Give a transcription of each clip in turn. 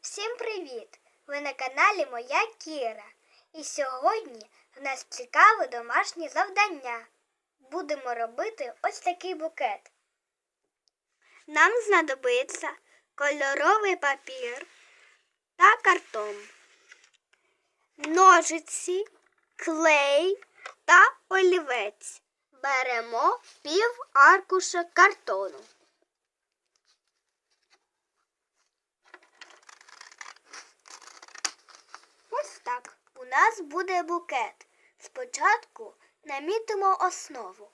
Всім привіт! Ви на каналі Моя Кіра. І сьогодні в нас цікаве домашнє завдання. Будемо робити ось такий букет. Нам знадобиться кольоровий папір та картон, ножиці, клей та олівець. Беремо пів аркуша картону. Ось так. У нас буде букет. Спочатку намітимо основу.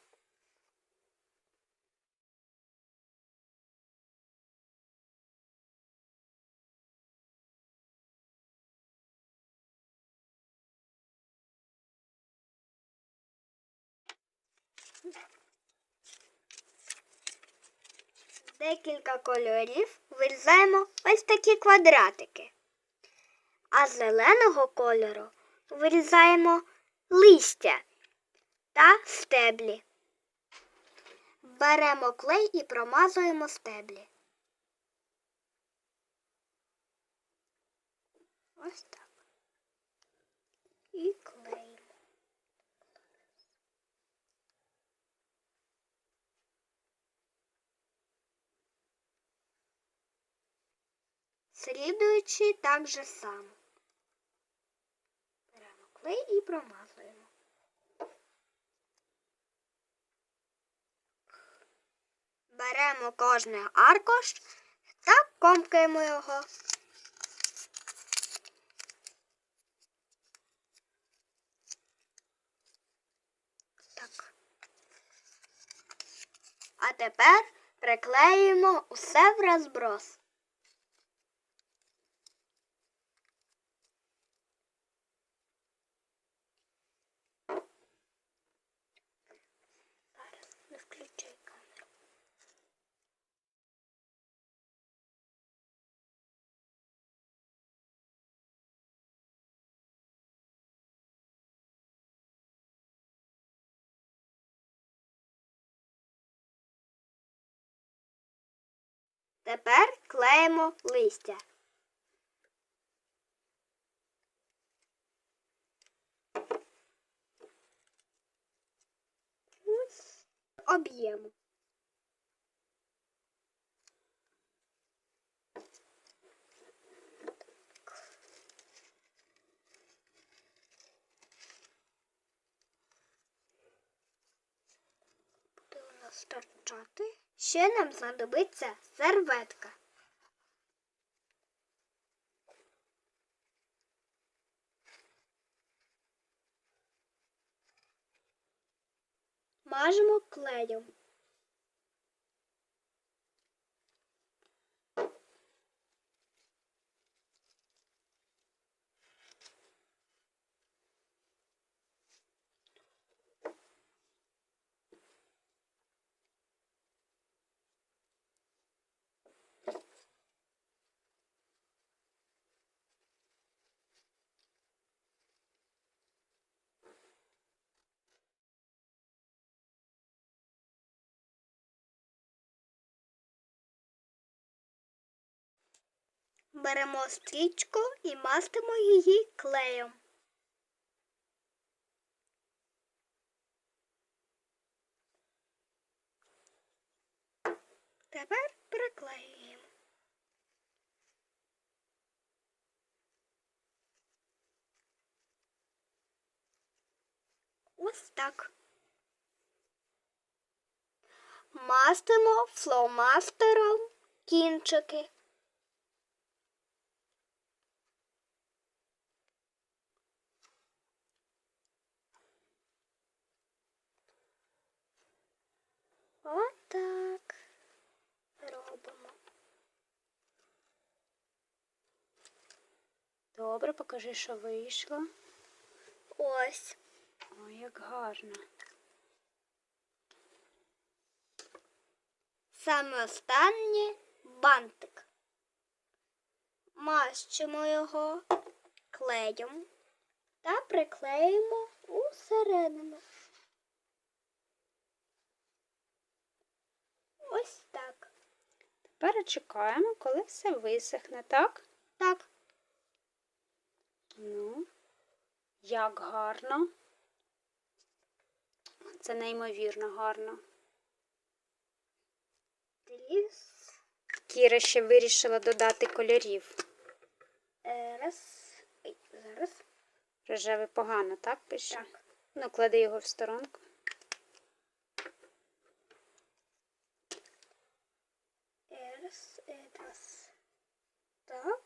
Декілька кольорів вирізаємо ось такі квадратики. А зеленого кольору вирізаємо листя та стеблі. Беремо клей і промазуємо стеблі. Ось так. І клеїмо. Слідуючи так же само. Беремо і промазуємо. Беремо кожний аркуш та комкаємо його. Так. А тепер приклеїмо усе в розброс. Тепер клеїмо листя. Ось об'єму. Буде у нас торчати. Ще нам знадобиться серветка. Мажемо клеєм. Беремо стрічку і мастимо її клеєм. Тепер приклеюємо. Ось так. Мастимо фломастером кінчики. Отак робимо. Добре, покажи, що вийшло. Ось. Ой, як гарно. Саме останнє бантик. Мащимо його клеєм та приклеїмо усередину. Ось так. Тепер чекаємо, коли все висохне, так? Так. Ну, як гарно. Це неймовірно гарно. Тріс. Кіра ще вирішила додати кольорів. Е, Раз. Ой, зараз. Рожевий погано, так пише? Так. Ну, клади його в сторонку. Раз, е. Так.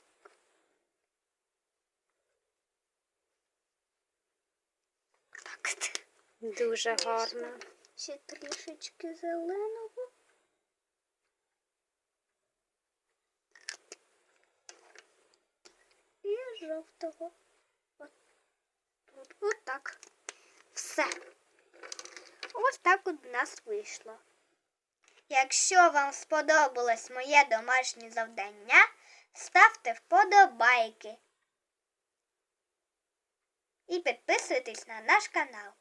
Так. Дуже гарно. Ще трішечки зеленого. І жовтого. От. От так. Все. Ось так от в нас вийшло. Якщо вам сподобалось моє домашнє завдання, ставте вподобайки. І підписуйтесь на наш канал.